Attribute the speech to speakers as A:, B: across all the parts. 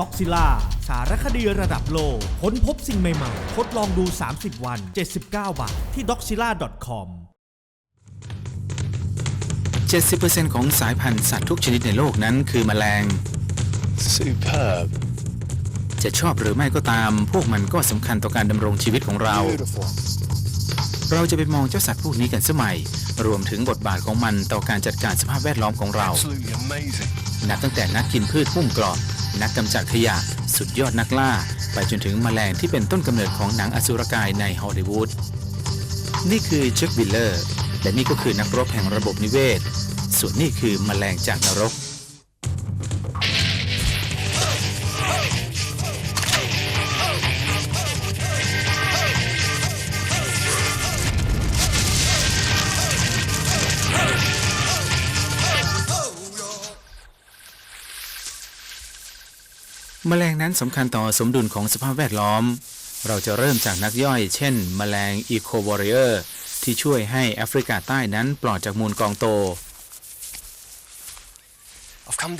A: ด็อกซิล่าสารคดีระดับโลกค้นพบสิ่งใหม่ๆ ทดลองดู 30 วัน 79 บาท ที่ doxilla.com
B: 70%ของสายพันธุ์สัตว์ทุกชนิดในโลกนั้นคือแมลง
C: Superb.
B: จะชอบหรือไม่ก็ตาม พวกมันก็สำคัญต่อการดำรงชีวิตของเรา
C: Beautiful.
B: เราจะไปมองเจ้าสัตว์พวกนี้กันสมัย รวมถึงบทบาทของมันต่อการจัดการสภาพแวดล้อมของเรา
C: Absolutely amazing.
B: นับตั้งแต่นักกินพืชพุ่มกรอบ นักกำจัดขยะ สุดยอดนักล่า ไปจนถึงแมลงที่เป็นต้นกำเนิดของหนังอสุรกายในฮอลลีวูดนี่คือเชคบิลเลอร์ และนี่ก็คือนักรบแห่งระบบนิเวศ ส่วนนี่คือแมลงจากนรก แมลงนั้นสำคัญต่อสมดุลของสภาพแวดล้อม เราจะเริ่มจากนักย่อย เช่นแมลงอีโควอริเออร์ที่ช่วยให้แอฟริกาใต้นั้นปลอดจากมูลกองโต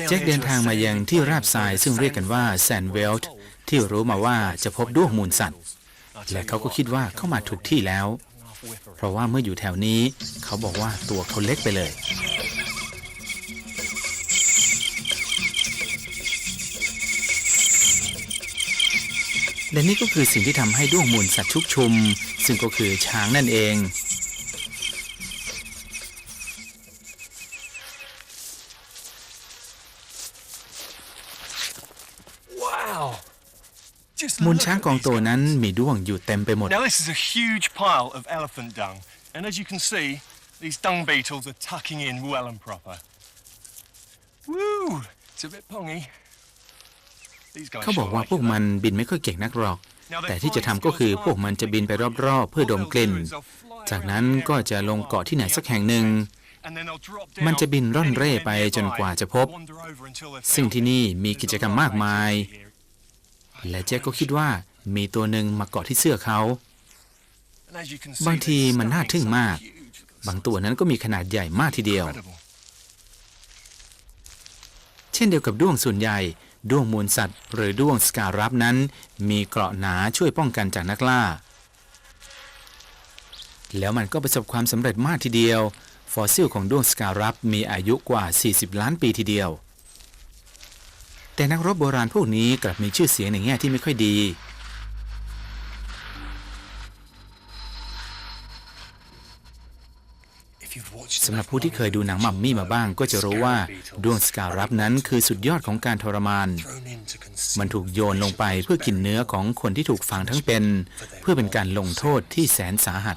B: แจ็คเดินทางมายังที่ราบทรายซึ่งเรียกกันว่าแซนเวลต์ที่รู้มาว่าจะพบด้วงมูลสัตว์ และเขาก็คิดว่าเข้ามาถูกที่แล้ว เพราะว่าเมื่ออยู่แถวนี้ เขาบอกว่าตัวเขาเล็กไปเลย และนี่ก็คือสิ่งที่ทำให้ด้วงมูลสัตว์ชุกชุม ซึ่งก็คือช้างนั่นเอง
C: Wow. Just
B: มูล
C: look
B: ช้าง
C: at
B: กอง
C: these
B: โต
C: guys.
B: นั้นมีด้วงอยู่เต็มไปหมด
C: Now this is a huge pile of elephant dung, and as you can see, these dung beetles are tucking in well and proper. Woo! It's a bit pongy. These guys
B: เขาบอก
C: sure
B: ว่า
C: like
B: พวก
C: it,
B: มันบินไม่ค่อยเก่งนักหรอก แต่ที่จะทำก็คือพวกมันจะบินไปรอบๆ เพื่อดมกลิ่น จากนั้นก็จะลงเกาะที่ไหนสักแห่งหนึ่ง มันจะบินร่อนเร่ไปจนกว่าจะพบ ซึ่งที่นี่มีกิจกรรมมากมาย และเจ๊ก็คิดว่ามีตัวหนึ่งมาเกาะที่เสื้อเขา บางทีมันน่าทึ่งมาก บางตัวนั้นก็มีขนาดใหญ่มากทีเดียว เช่นเดียวกับด้วงส่วนใหญ่ ด้วงมูลสัตว์ หรือด้วงสการัปนั้น มีเกราะหนาช่วยป้องกันจากนักล่า แล้วมันก็ประสบความสำเร็จมากทีเดียว ฟอสซิลของด้วงสการัปมีอายุกว่า 40 ล้านปีทีเดียว แต่นักรบโบราณพวกนี้กลับมีชื่อเสียงในแง่ที่ไม่ค่อยดี สำหรับผู้ที่เคยดูหนังมัมมี่มาบ้าง ก็จะรู้ว่าดวงสการัปนั้นคือสุดยอดของการทรมาน มันถูกโยนลงไปเพื่อกินเนื้อของคนที่ถูกฝังทั้งเป็น เพื่อเป็นการลงโทษที่แสนสาหัส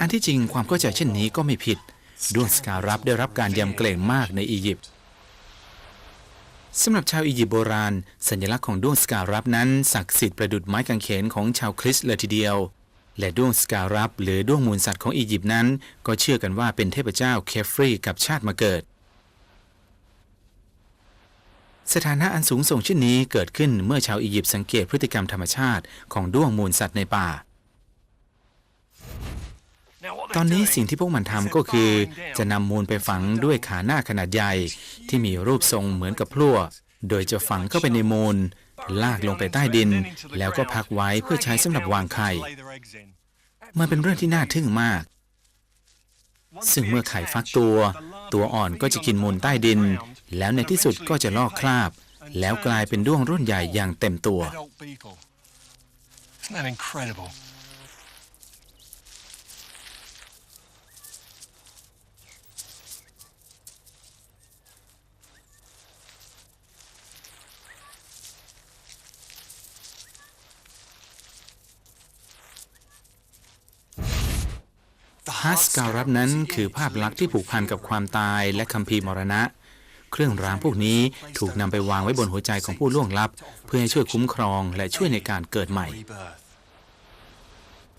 B: อันที่จริงความเข้าใจเช่นนี้ก็ไม่ผิด ดวงสการัปได้รับการยำเกรงมากในอียิปต์สำหรับชาวอียิปต์โบราณ สัญลักษณ์ของด้วงสการัปนั้น ศักดิ์สิทธิ์ประดุจไม้กางเขนของชาวคริสต์เลยทีเดียว และด้วงสการัปหรือด้วงมูลสัตว์ของอียิปต์นั้น ก็เชื่อกันว่าเป็นเทพเจ้าเคฟรีกับชาติมาเกิด สถานะอันสูงส่งเช่นนี้เกิดขึ้นเมื่อชาวอียิปต์สังเกตพฤติกรรมธรรมชาติของด้วงมูลสัตว์ในป่า ตอนนี้สิ่งที่พวกมันทำก็คือ จะนำมูลไปฝังด้วยขาหน้าขนาดใหญ่ ที่มีรูปทรงเหมือนกับพลั่วโดยจะฝังเข้าไปในมูล ลากลงไปใต้ดิน แล้วก็พักไว้เพื่อใช้สำหรับวางไข่ มันเป็นเรื่องที่น่าทึ่งมาก ซึ่งเมื่อไข่ฟักตัว ตัวอ่อนก็จะกินมูลใต้ดิน แล้วในที่สุดก็จะลอกคราบ แล้วกลายเป็นด้วงรุ่นใหญ่อย่างเต็มตัว
C: Isn't that incredible?
B: ฮัสการัปนั้นคือภาพลักษณ์ที่ผูกพันกับความตายและคัมภีร์มรณะ เครื่องรางพวกนี้ถูกนำไปวางไว้บนหัวใจของผู้ล่วงลับ เพื่อให้ช่วยคุ้มครองและช่วยในการเกิดใหม่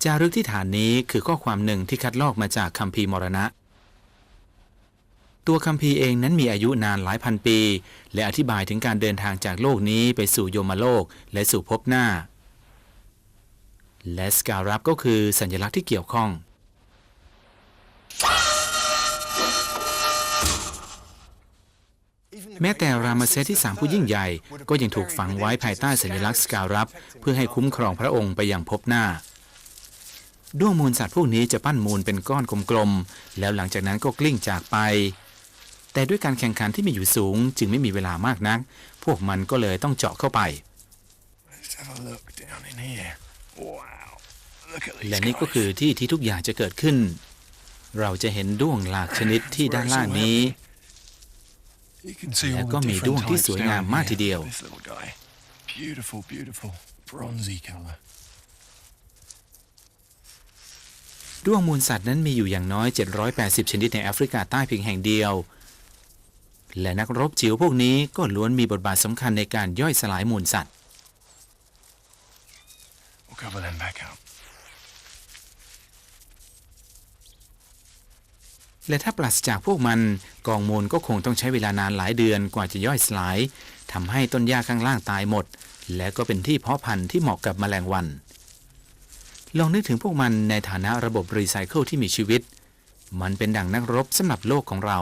B: จารึกที่ฐานนี้คือข้อความหนึ่งที่คัดลอกมาจากคัมภีร์มรณะ ตัวคัมภีร์เองนั้นมีอายุนานหลายพันปี และอธิบายถึงการเดินทางจากโลกนี้ไปสู่โยมโลกและสู่ภพหน้า และสการัปก็คือสัญลักษณ์ที่เกี่ยวข้อง แม้แต่รามาเซสที่สามผู้ยิ่งใหญ่ ก็ยังถูกฝังไว้ภายใต้สัญลักษณ์สการัปเพื่อให้คุ้มครองพระองค์ไปอย่างพบหน้า ด้วงมูลสัตว์พวกนี้จะปั้นมูลเป็นก้อนกลมๆ แล้วหลังจากนั้นก็กลิ้งจากไป แต่ด้วยการแข่งขันที่มีอยู่สูง จึงไม่มีเวลามากนัก พวกมันก็เลยต้องเจาะเข้าไป
C: Let's have a look down in here. Wow. Look at these
B: และนี่ก็คือที่ที่ทุกอย่างจะเกิดขึ้น เราจะเห็นด้วงหลากชนิดที่ด้านล่างนี้
C: You can see
B: และ
C: all
B: ก็
C: the
B: มี
C: different
B: ด้วงที่
C: types
B: สวยงาม
C: down
B: มาก
C: here.
B: ทีเดียว
C: This little guy. Beautiful, beautiful. Bronzy colour.
B: ด้วงมูลสัตว์นั้นมีอยู่อย่างน้อย 780 ชนิดในแอฟริกาใต้เพียงแห่งเดียว และนักรบจิ๋วพวกนี้ก็ล้วนมีบทบาทสำคัญในการย่อยสลายมูลสัตว์
C: We'll cover them back up.
B: และถ้าปราศจากพวกมันกองมูลก็คงต้องใช้เวลานานหลายเดือนกว่าจะย่อยสลายทำให้ต้นหญ้าข้างล่างตายหมด และก็เป็นที่เพาะพันธุ์ที่เหมาะกับแมลงวัน ลองนึกถึงพวกมันในฐานะระบบรีไซเคิลที่มีชีวิต มันเป็นดั่งนักรบสำหรับโลกของเรา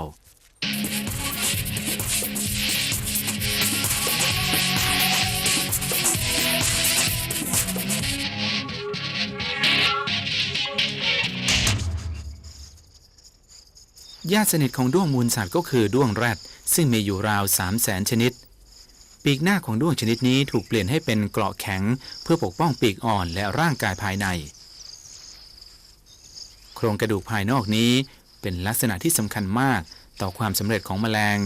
B: ญาติสนิทของด้วงมูลสัตว์ก็คือด้วงแรดซึ่งมีอยู่ราว 3 0 0แสนชนิด ปีกหน้าของด้วงชนิดนี้ถูกเปลี่ยนให้เป็นเกราะแข็ง เพื่อปกป้องปีกอ่อนและร่างกายภายใน โครงกระดูกภายนอกนี้เป็นลักษณะที่สำคัญมากต่อความสำเร็จของแมลง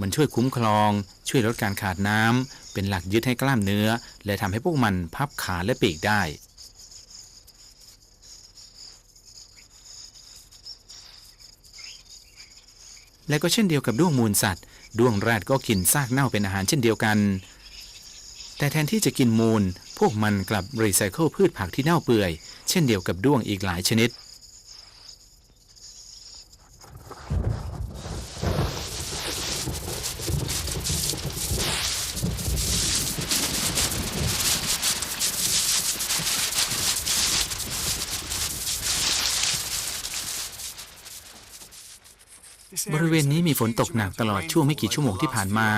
B: มันช่วยคุ้มครอง ช่วยลดการขาดน้ำเป็นหลักยึดให้กล้ามเนื้อ และทำให้พวกมันพับขาและปีกได้ และก็เช่นเดียวกับด้วงมูลสัตว์ ด้วงแรดก็กินซากเน่าเป็นอาหารเช่นเดียวกัน แต่แทนที่จะกินมูล พวกมันกลับรีไซเคิลพืชผักที่เน่าเปื่อย เช่นเดียวกับด้วงอีกหลายชนิด บริเวณนี้มีฝนตกหนักตลอดช่วงไม่กี่ชั่วโมงที่ผ่านมา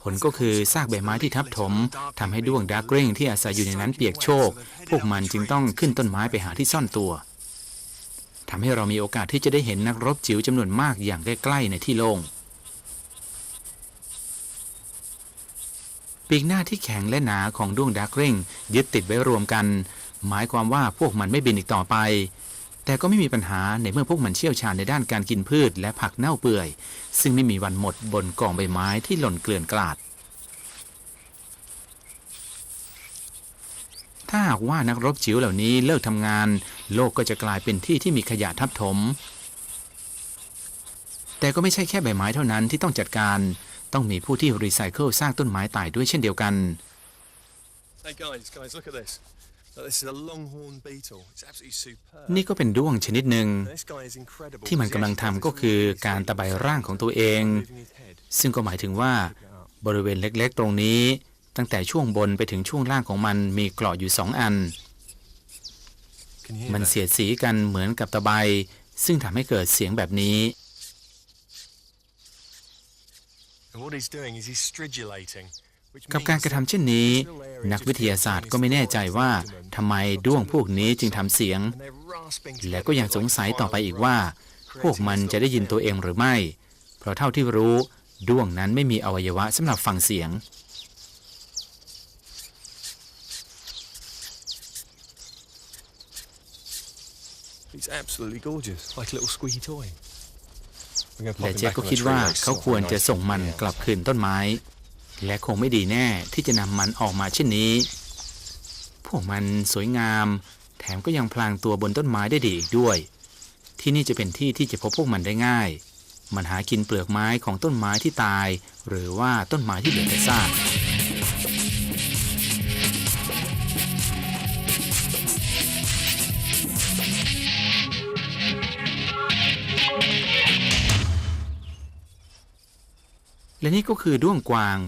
B: ผลก็คือซากใบไม้ที่ทับถมทำให้ด้วงดาร์กเร่งที่อาศัยอยู่ในนั้นเปียกโชก พวกมันจึงต้องขึ้นต้นไม้ไปหาที่ซ่อนตัวทำให้เรามีโอกาสที่จะได้เห็นนักรบจิ๋วจำนวนมากอย่างใกล้ๆในที่โล่งปีกหน้าที่แข็งและหนาของด้วงดาร์กเร่งยึดติดไว้รวมกัน หมายความว่าพวกมันไม่บินอีกต่อไป แต่ก็ไม่มีปัญหาในเมื่อพวกมันเชี่ยวชาญในด้านการกินพืชและผักเน่าเปื่อย ซึ่งไม่มีวันหมดบนกองใบไม้ที่หล่นเกลื่อนกลาด ถ้าหากว่านักรบจิ๋วเหล่านี้เลิกทำงาน โลกก็จะกลายเป็นที่ที่มีขยะทับถม แต่ก็ไม่ใช่แค่ใบไม้เท่านั้นที่ต้องจัดการ ต้องมีผู้ที่รีไซเคิลสร้างต้นไม้ตายด้วยเช่นเดียวกัน
C: Hey guys, guys, look at this. Look, this is a longhorn beetle. It's absolutely superb.
B: นี่ก็เป็นด้วงชนิดหนึ่ง
C: This guy is incredible.
B: ที่มันกำลังทำก็คือการตะไบร่างของตัวเอง
C: Moving his head.
B: ซึ่งก็หมายถึงว่าบริเวณเล็กๆ ตรงนี้ ตั้งแต่ช่วงบนไปถึงช่วงล่างของมันมีเกราะอยู่สองอัน
C: Can you hear
B: มัน
C: that?
B: เสียดสีกันเหมือนกับตะไบซึ่งทำให้เกิดเสียงแบบนี้
C: And what he's doing is he's stridulating. Which
B: กับการ
C: means
B: กระทำ
C: that
B: เช่นนี้
C: this little area
B: นัก
C: just
B: วิทยา
C: gets
B: ศาสตร์
C: on
B: ก็ไม่แน่ใจว่า
C: his abdomen
B: ทำไมด้วงพวกนี้จึงทำเสียง
C: and they're rasping
B: และก็ยังสงสัยต่อไปอีกว่า พวกมันจะได้ยินตัวเองหรือไม่ เพราะเท่าที่รู้ด้วงนั้นไม่มีอวัยวะสำหรับฟังเสียง
C: He's absolutely gorgeous, like a little squeaky toy. We're gonna pop
B: และ
C: him
B: เจ๊
C: back
B: ก็
C: on the
B: คิด
C: tree
B: ว่า
C: like
B: เขา
C: silver
B: ควร
C: nice
B: จะส่งมัน
C: Yeah.
B: กลับคืนต้นไม้ และคงไม่ดีแน่ที่จะนำมันออกมาเช่นนี้ พวกมันสวยงาม แถมก็ยังพลางตัวบนต้นไม้ได้ดีอีกด้วย ที่นี่จะเป็นที่ที่จะพบพวกมันได้ง่าย มันหากินเปลือกไม้ของต้นไม้ที่ตาย หรือว่าต้นไม้ที่เหลือแต่ซากและนี่ก็คือด้วงกวาง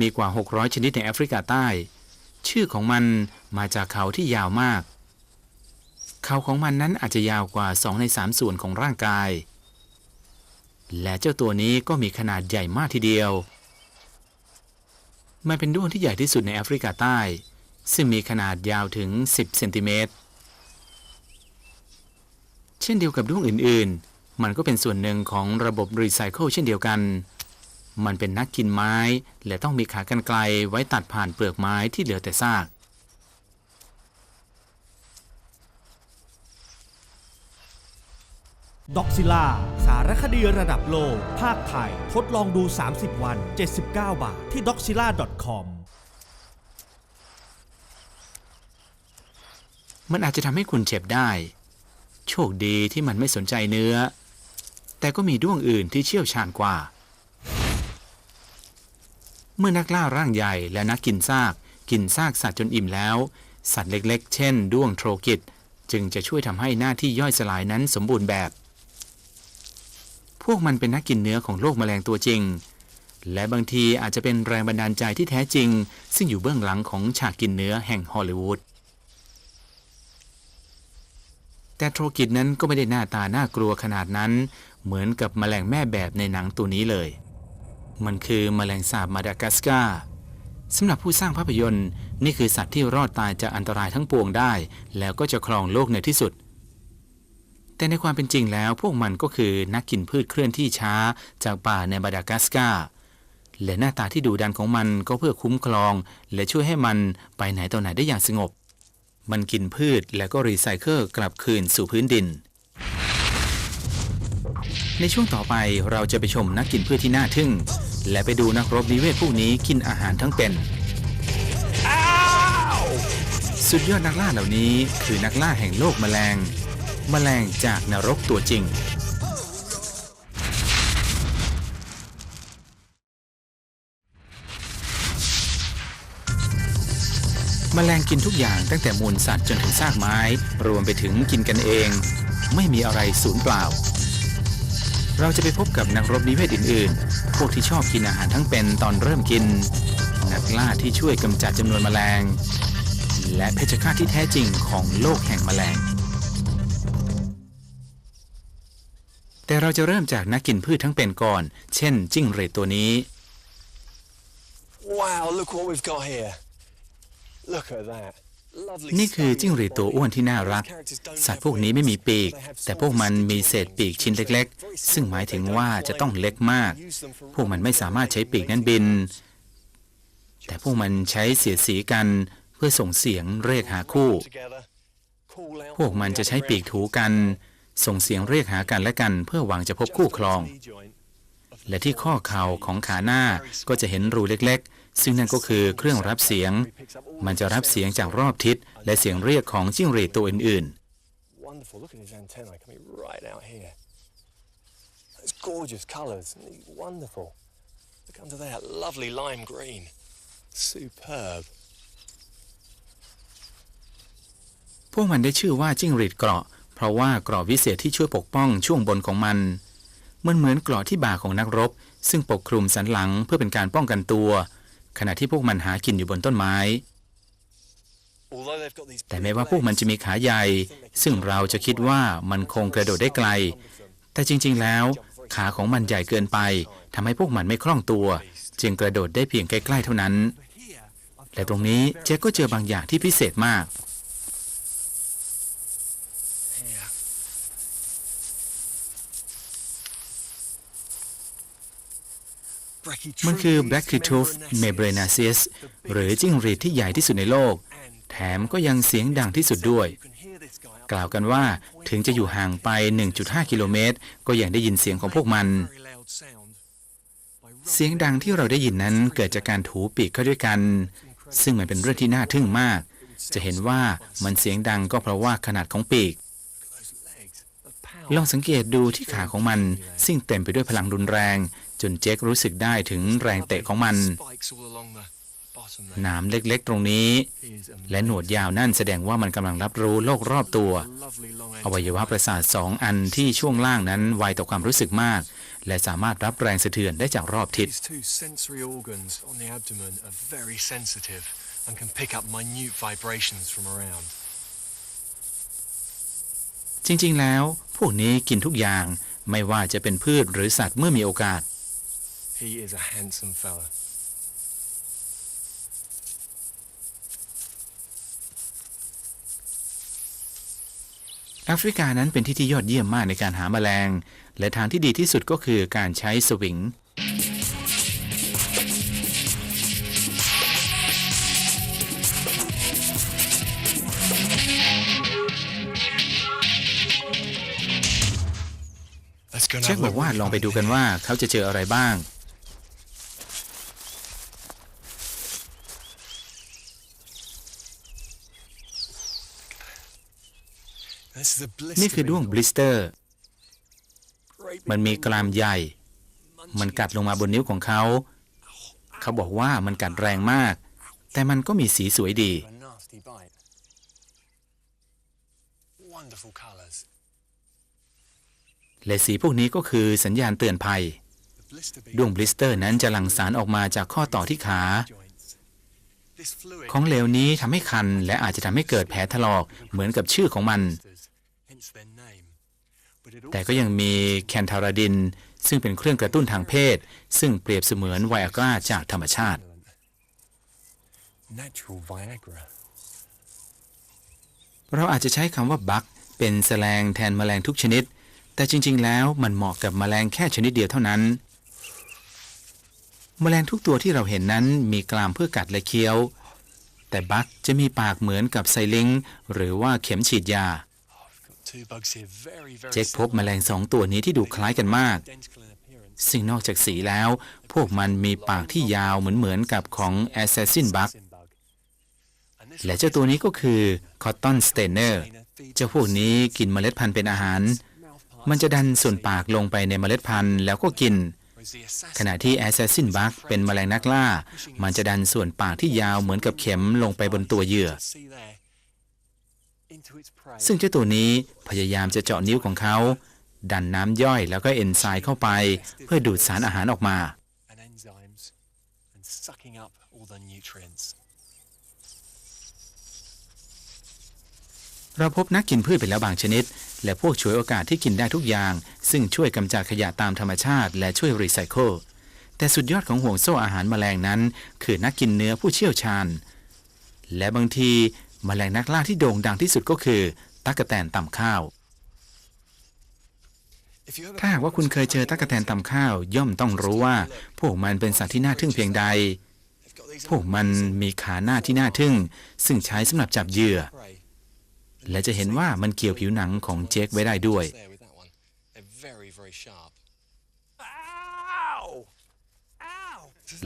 B: มีกว่า 600 ชนิดในแอฟริกาใต้ ชื่อของมันมาจากเขาที่ยาวมาก เขาของมันนั้นอาจจะยาวกว่า 2 ใน 3 ส่วนของร่างกาย และเจ้าตัวนี้ก็มีขนาดใหญ่มากทีเดียว มันเป็นด้วงที่ใหญ่ที่สุดในแอฟริกาใต้ ซึ่งมีขนาดยาวถึง 10 เซนติเมตร เช่นเดียวกับด้วงอื่นๆ มันก็เป็นส่วนหนึ่งของระบบรีไซเคิลเช่นเดียวกัน มันเป็นนักกินไม้ และต้องมีขากรรไกรไว้ตัดผ่านเปลือกไม้ที่เหลือแต่ซาก
A: ด็อกซิล่า สารคดีระดับโลก ภาคไทย ทดลองดู 30 วัน 79 บาท ที่ doxila.com
B: มันอาจจะทำให้คุณเจ็บได้ โชคดีที่มันไม่สนใจเนื้อ แต่ก็มีด้วงอื่นที่เชี่ยวชาญกว่า เมื่อนักล่าร่างใหญ่และนักกินซาก กินซากสัตว์จนอิ่มแล้ว สัตว์เล็กๆ เช่น ด้วงโทรกิตจึงจะช่วยทำให้หน้าที่ย่อยสลายนั้นสมบูรณ์แบบ พวกมันเป็นนักกินเนื้อของโลกแมลงตัวจริง และบางทีอาจจะเป็นแรงบันดาลใจที่แท้จริง ซึ่งอยู่เบื้องหลังของฉากกินเนื้อแห่งฮอลลีวูดแต่โทรกิตนั้นก็ไม่ได้หน้าตาน่ากลัวขนาดนั้น เหมือนกับแมลงแม่แบบในหนังตัวนี้เลย มันคือแมลงสาบมาดากัสการ์สำหรับผู้สร้างภาพยนตร์นี่คือสัตว์ที่รอดตายจากอันตรายทั้งปวงได้ แล้วก็จะครองโลกในที่สุด แต่ในความเป็นจริงแล้วพวกมันก็คือนักกินพืชเคลื่อนที่ช้าจากป่าในมาดากัสการ์และหน้าตาที่ดุดันของมันก็เพื่อคุ้มครอง และช่วยให้มันไปไหนต่อไหนได้อย่างสงบ มันกินพืชและก็รีไซเคิลกลับคืนสู่พื้นดิน ในช่วงต่อไปเราจะไปชมนักกินพืชที่น่าทึ่ง และไปดูนักรบนิเวศพวกนี้กินอาหารทั้งเป็น สุดยอดนักล่าเหล่านี้คือนักล่าแห่งโลกแมลง แมลงจากนรกตัวจริงแมลงกินทุกอย่างตั้งแต่มูลสัตว์จนถึงซากไม้ รวมไปถึงกินกันเอง ไม่มีอะไรสูญเปล่า เราจะไปพบกับนักรบนิเวศอื่นๆ พวกที่ชอบกินอาหารทั้งเป็นตอนเริ่มกิน นักล่าที่ช่วยกำจัดจำนวนแมลง และเพชฌฆาตที่แท้จริงของโลกแห่งแมลง แต่เราจะเริ่มจากนักกินพืชทั้งเป็นก่อน เช่น จิ้งเหรนตัวนี้
C: Wow, look what we've got here. Look at that. Lovely
B: นี่คือ
C: stone
B: จิ้งหรีดตัวอ้วนที่น่ารัก
C: Characters don't
B: สัต
C: have
B: ว์พวกนี้ไม่มี
C: wings,
B: ปีก
C: but they have
B: แต่พวกมันมีเศษปีกชิ้นเล็ก ๆ ซึ่งหมายถึงว่าจะต้องเล็กมาก พวกมันไม่สามารถใช้ปีกนั้นบิน แต่พวกมันใช้เสียดสีกันเพื่อส่งเสียงเรียกหาคู่ พวกมันจะใช้ปีกถูกัน ส่งเสียงเรียกหากันและกัน เพื่อหวังจะพบคู่ครอง และที่ข้อเข่าของขาหน้าก็จะเห็นรูเล็ก ๆ ซึ่งนั่นก็คือเครื่องรับเสียง มันจะรับเสียงจากรอบทิศ และเสียงเรียกของจิ้งหรีดตัวอื่น
C: Wonderful. Look at his antennae coming right out here. Those gorgeous colours. Isn't he wonderful? Look under there, lovely lime green. Superb.
B: ๆพวกมันได้ชื่อว่าจิ้งหรีดเกราะ เพราะว่าเกราะวิเศษที่ช่วยปกป้องช่วงบนของมัน มันเหมือนเกราะที่บ่าของนักรบ ซึ่งปกคลุมสันหลังเพื่อเป็นการป้องกันตัว ขณะที่พวกมันหากินอยู่บนต้นไม้ แต่แม้ว่าพวกมันจะมีขาใหญ่ ซึ่งเราจะคิดว่ามันคงกระโดดได้ไกล แต่จริง ๆ แล้ว ขาของมันใหญ่เกินไปทำให้พวกมันไม่คล่องตัว จึงกระโดดได้เพียงใกล้ ๆ เท่านั้นและตรงนี้เจ๊ก็เจอบางอย่างที่พิเศษมาก มันคือ b l a c k t o o t h m e b r a n a c i u s หรือจิ้งหรีดที่ใหญ่ที่สุดในโลก แถมก็ยังเสียงดังที่สุดด้วย กล่าวกันว่าถึงจะอยู่ห่างไป 1.5 กิโลเมตร ก็ยังได้ยินเสียงของพวกมัน เสียงดังที่เราได้ยินนั้นเกิดจากการถูปีกเข้าด้วยกัน ซึ่งมันเป็นเรื่องที่น่าทึ่งมาก จะเห็นว่ามันเสียงดังก็เพราะว่าขนาดของปีกลองสังเกตดูที่ขาของมันซึ่งเต็มไปด้วยพลังรุนแรง จนเจ๊กรู้สึกได้ถึงแรงเตะของมันหนามเล็กๆ ตรงนี้ และหนวดยาวนั่นแสดงว่ามันกำลังรับรู้โลกรอบตัว อวัยวะประสาทสองอันที่ช่วงล่างนั้นไวต่อความรู้สึกมาก และสามารถรับแรงสะเทือนได้จากรอบทิศ
C: These two sensory organs on the abdomen are very sensitive and can pick up minute vibrations from around.
B: จริงๆแล้ว พวกนี้กินทุกอย่างไม่ว่าจะเป็นพืชหรือสัตว์เมื่อมีโอกาส
C: He is a handsome fella.
B: แอฟริกานั้นเป็นที่ที่ยอดเยี่ยมมากในการหาแมลง และทางที่ดีที่สุดก็คือการใช้สวิง
C: Let's go and
B: เช็ค
C: have a
B: บ
C: look
B: อกว่า
C: what we
B: ลองไป
C: find
B: ดูกัน
C: here.
B: ว่าเขาจะเจออะไรบ้าง
C: This is a
B: นี่คือด้วงบลิสเตอร์ มันมีกรามใหญ่ มันกัดลงมาบนนิ้วของเขา เขาบอกว่ามันกัดแรงมาก แต่มันก็มีสีสวยดี และสีพวกนี้ก็คือสัญญาณเตือนภัยด้วงบลิสเตอร์นั้นจะหลั่งสารออกมาจากข้อต่อที่ขา ของเหลวนี้ทำให้คันและอาจจะทำให้เกิดแผลถลอกเหมือนกับชื่อของมัน แต่ก็ยังมีแคนทาราดิน ซึ่งเป็นเครื่องกระตุ้นทางเพศ ซึ่งเปรียบเสมือนไวอากราจากธรรมชาติ
C: Natural Viagra.
B: เราอาจจะใช้คำว่าบักเป็นแสลงแทนแมลงทุกชนิด แต่จริง ๆ แล้วมันเหมาะกับแมลงแค่ชนิดเดียวเท่านั้น แมลงทุกตัวที่เราเห็นนั้นมีกรามเพื่อกัดและเคี้ยว แต่บักจะมีปากเหมือนกับไซลิงหรือว่าเข็มฉีดยา เจ็คพบ
C: similar.
B: แมลงสองตัวนี้ที่ดูคล้ายกันมาก
C: Identical in appearance.
B: ซึ่งนอกจากสีแล้ว พวกมันมีปากที่ยาวเหมือนเหมือนๆกับของ Assassin Bug
C: Assassin bug. And this
B: และเจ้าตัวนี้ก็คือ Cotton Stainer
C: one feeds
B: เจ้าพวกนี้กินเมล็ดพันธุ์เป็นอาหาร
C: mouth parts
B: มันจะดันส่วนปากลงไปในเมล็ดพันธุ์แล้วก็กิน
C: whereas the assassin
B: ขณะที่ Assassin Bug เป็นแมลงนักล่า มันจะดันส่วนปากที่ยาวเหมือนกับเข็มลงไปบนตัวเหยื่อ
C: see there into its prey
B: ซึ่งเจ้าตัวนี้พยายามจะเจาะนิ้วของเขา ดันน้ำย่อยแล้วก็เอนไซม์เข้าไป เพื่อดูดสารอาหารออกมา
C: and enzymes and sucking up all the nutrients.
B: เราพบนักกินพืชไปแล้วบางชนิด และพวกฉวยโอกาสที่กินได้ทุกอย่าง ซึ่งช่วยกำจัดขยะตามธรรมชาติ และช่วยรีไซเคิลแต่สุดยอดของห่วงโซ่อาหารแมลงนั้น คือนักกินเนื้อผู้เชี่ยวชาญ และบางที แมลงนักล่าที่โด่งดังที่สุดก็คือตั๊กแตนต่ำข้าว
C: If you ever
B: ถ้าหากว่าคุณเคยเจอตั๊กแตนต่ำข้าว ย่อมต้องรู้ว่า พวกมันเป็นสัตว์ที่น่าทึ่งเพียงใด
C: they've got these
B: พวกมันมีขาหน้าที่น่าทึ่ง ซึ่งใช้สำหรับจับเหยื่อ
C: prey.
B: และจะเห็นว่ามันเกี่ยวผิวหนังของเจคไว้ได้ด้วย
C: There with that one. They're very, very sharp. Ow! Ow!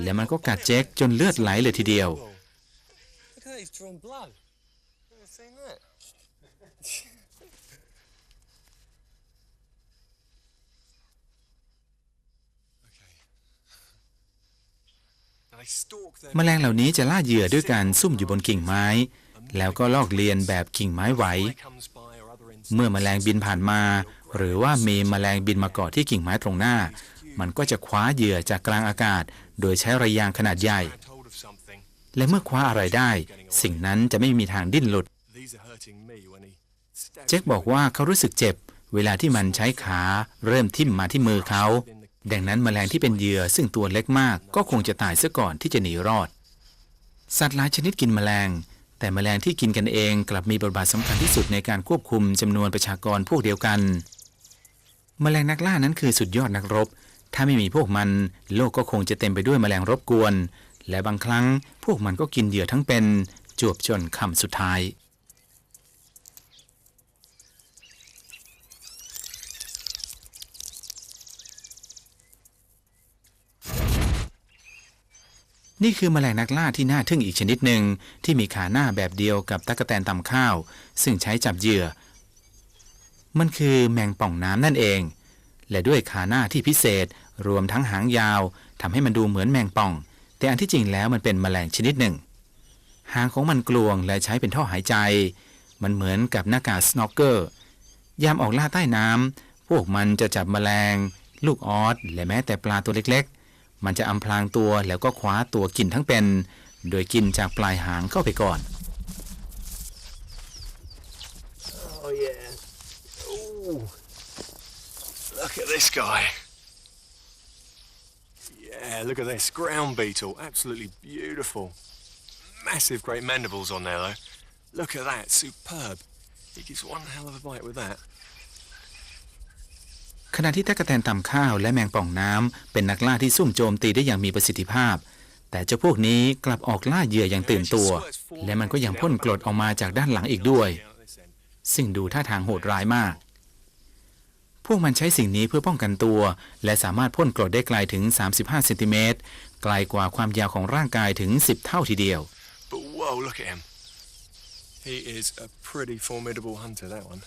B: และมันก็กัดเจคจนเลือดไหลเลยทีเดียว
C: Look at that, he's drawn blood. Never seen that. okay. Now they stalk their
B: แมลงเหล่านี้จะล่าเหยื่อด้วยการซุ่มอยู่บนกิ่งไม้ แล้วก็ลอกเลียนแบบกิ่งไม้ไหว เมื่อแมลงบินผ่านมา หรือว่ามีแมลงบินมาเกาะที่กิ่งไม้ตรงหน้า มันก็จะคว้าเหยื่อจากกลางอากาศ โดยใช้ระยางขนาดใหญ่ และเมื่อคว้าอะไรได้ สิ่งนั้นจะไม่มีทางดิ้นหลุด เจคบอกว่าเขารู้สึกเจ็บ เวลาที่มันใช้ขาเริ่มทิ่มมาที่มือเขา ดังนั้นแมลงที่เป็นเหยื่อซึ่งตัวเล็กมากก็คงจะตายซะก่อนที่จะหนีรอด สัตว์หลายชนิดกินแมลง แต่แมลงที่กินกันเองกลับมีบทบาทสำคัญที่สุดในการควบคุมจำนวนประชากรพวกเดียวกันแมลงนักล่านั้นคือสุดยอดนักรบ ถ้าไม่มีพวกมัน โลกก็คงจะเต็มไปด้วยแมลงรบกวน และบางครั้งพวกมันก็กินเหยื่อทั้งเป็นจวบจนคำสุดท้าย นี่คือแมลงนักล่าที่น่าทึ่งอีกชนิดหนึ่งที่มีขาหน้าแบบเดียวกับตั๊กแตนตำข้าว ซึ่งใช้จับเหยื่อ มันคือแมงป่องน้ำนั่นเอง และด้วยขาหน้าที่พิเศษรวมทั้งหางยาวทำให้มันดูเหมือนแมงป่อง แต่อันที่จริงแล้วมันเป็นแมลงชนิดหนึ่ง หางของมันกลวงและใช้เป็นท่อหายใจ มันเหมือนกับหน้ากากสโนว์เกอร์ ยามออกล่าใต้น้ำพวกมันจะจับแมลง ลูกออสและแม้แต่ปลาตัวเล็ก มันจะอำพรางตัวแล้วก็คว้าตัวกินทั้งเป็น โดยกินจากปลายหางเข้าไปก่อน
C: Oh yeah. Ooh. Look Look at this guy. Yeah, look at this ground beetle. Absolutely beautiful. Massive, great mandibles on there, though. Look at that. Superb. He gives one hell of a bite with that.
B: ขณะที่ตะกแตนตำข้าวและแมงป่องน้ำเป็นนักล่าที่ซุ่มโจมตีได้อย่างมีประสิทธิภาพ แต่เจ้าพวกนี้กลับออกล่าเหยื่ออย่างตื่นตัว และมันก็ยังพ่นกรดออกมาจากด้านหลังอีกด้วย ซึ่งดูท่าทางโหดร้ายมาก พวกมันใช้สิ่งนี้เพื่อป้องกันตัว และสามารถพ่นกรดได้ไกลถึง 35เซนติเมตรไกลกว่าความยาวของร่างกายถึง 10 เท่าทีเดียว
C: But whoa, look at him. He is a pretty formidable hunter, that one.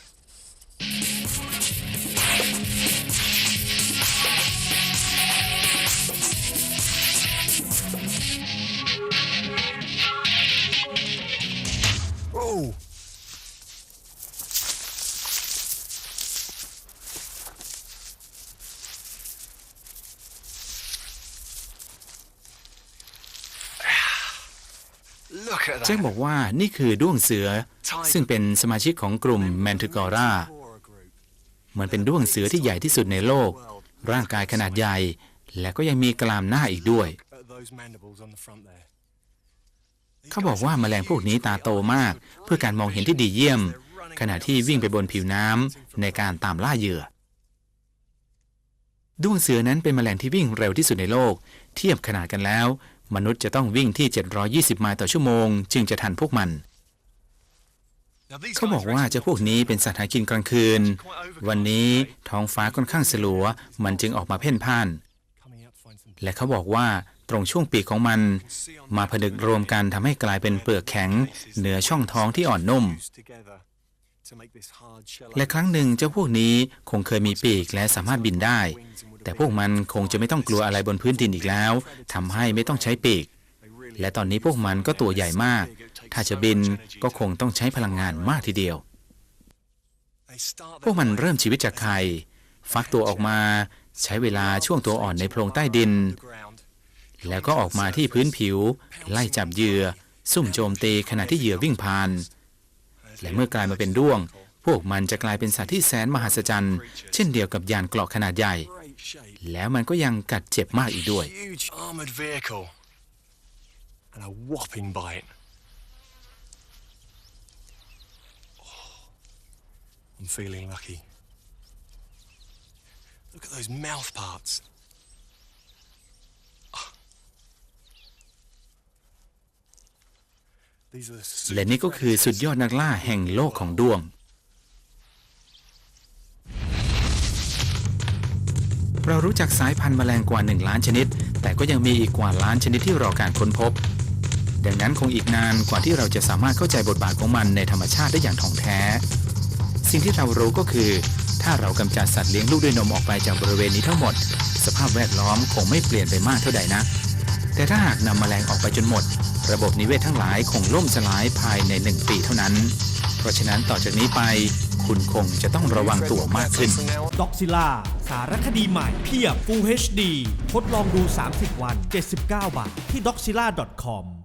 B: จ็ค
C: that.
B: บอกว่านี่คือด้วงเสือ ซึ่งเป็นสมาชิกของกลุ่มแมนทิกอร่าเหมือนเป็นด้วงเสือที่ใหญ่ที่สุดในโลก ร่างกายขนาดใหญ่ และก็ยังมีกรามหน้าอีกด้วย
C: At those mandibles on the front there.
B: เขาบอกว่าแมลงพวกนี้ตาโตมาก เพื่อการมองเห็นที่ดีเยี่ยม ขณะที่วิ่งไปบนผิวน้ำในการตามล่าเหยื่อด้วงเสือนั้นเป็นแมลงที่วิ่งเร็วที่สุดในโลก เทียบขนาดกันแล้ว มนุษย์จะต้องวิ่งที่ 720 ไมล์ต่อชั่วโมง จึงจะทันพวกมัน เขาบอกว่าเจ้าพวกนี้เป็นสัตว์หากินกลางคืน วันนี้ท้องฟ้าค่อนข้างสลัว มันจึงออกมาเพ่นพ่าน และเขาบอกว่าตรงช่วงปีกของมัน มาผนึกรวมกันทำให้กลายเป็นเปลือกแข็ง เหนือช่องท้องที่อ่อนนุ่ม และครั้งหนึ่งเจ้าพวกนี้คงเคยมีปีกและสามารถบินได้ แต่พวกมันคงจะไม่ต้องกลัวอะไรบนพื้นดินอีกแล้วทำให้ไม่ต้องใช้ปีก และตอนนี้พวกมันก็ตัวใหญ่มาก ถ้าจะบินก็คงต้องใช้พลังงานมากทีเดียว พวกมันเริ่มชีวิตจากไข่ฟักตัวออกมา ใช้เวลาช่วงตัวอ่อนในโพรงใต้ดิน แล้วก็ออกมาที่พื้นผิว ไล่จับเหยื่อ ซุ่มโจมตีขณะที่เหยื่อวิ่งผ่าน และเมื่อกลายมาเป็นด้วง พวกมันจะกลายเป็นสัตว์ที่แสนมหัศจรรย์ เช่นเดียวกับยานเกราะขนาดใหญ่ แล้วมันก็ยังกัดเจ็บมากอีกด้วย
C: huge armored vehicle and a whopping bite Oh, I'm feeling lucky look at those mouth parts Ah. These are the
B: และนี่ก็คือสุดยอดนักล่าแห่งโลกของด้วง เรารู้จักสายพันธุ์แมลงกว่า 1 ล้านชนิด แต่ก็ยังมีอีกกว่าล้านชนิดที่รอการค้นพบ ดังนั้นคงอีกนานกว่าที่เราจะสามารถเข้าใจบทบาทของมันในธรรมชาติได้อย่างถ่องแท้ สิ่งที่เรารู้ก็คือ ถ้าเรากำจัดสัตว์เลี้ยงลูกด้วยนมออกไปจากบริเวณนี้ทั้งหมด สภาพแวดล้อมคงไม่เปลี่ยนไปมากเท่าใดนะ แต่ถ้าหากนำแมลงออกไปจนหมด ระบบนิเวศทั้งหลายคงล่มสลายภายในหนึ่งปีเท่านั้น เพราะฉะนั้นต่อจากนี้ไปคุณคงจะต้องระวังตัวมากขึ้น
A: ด็อกซิล่าสารคดีใหม่เพียบ Full HD ทดลองดู 30 วัน 79 บาท ที่ doxilla.com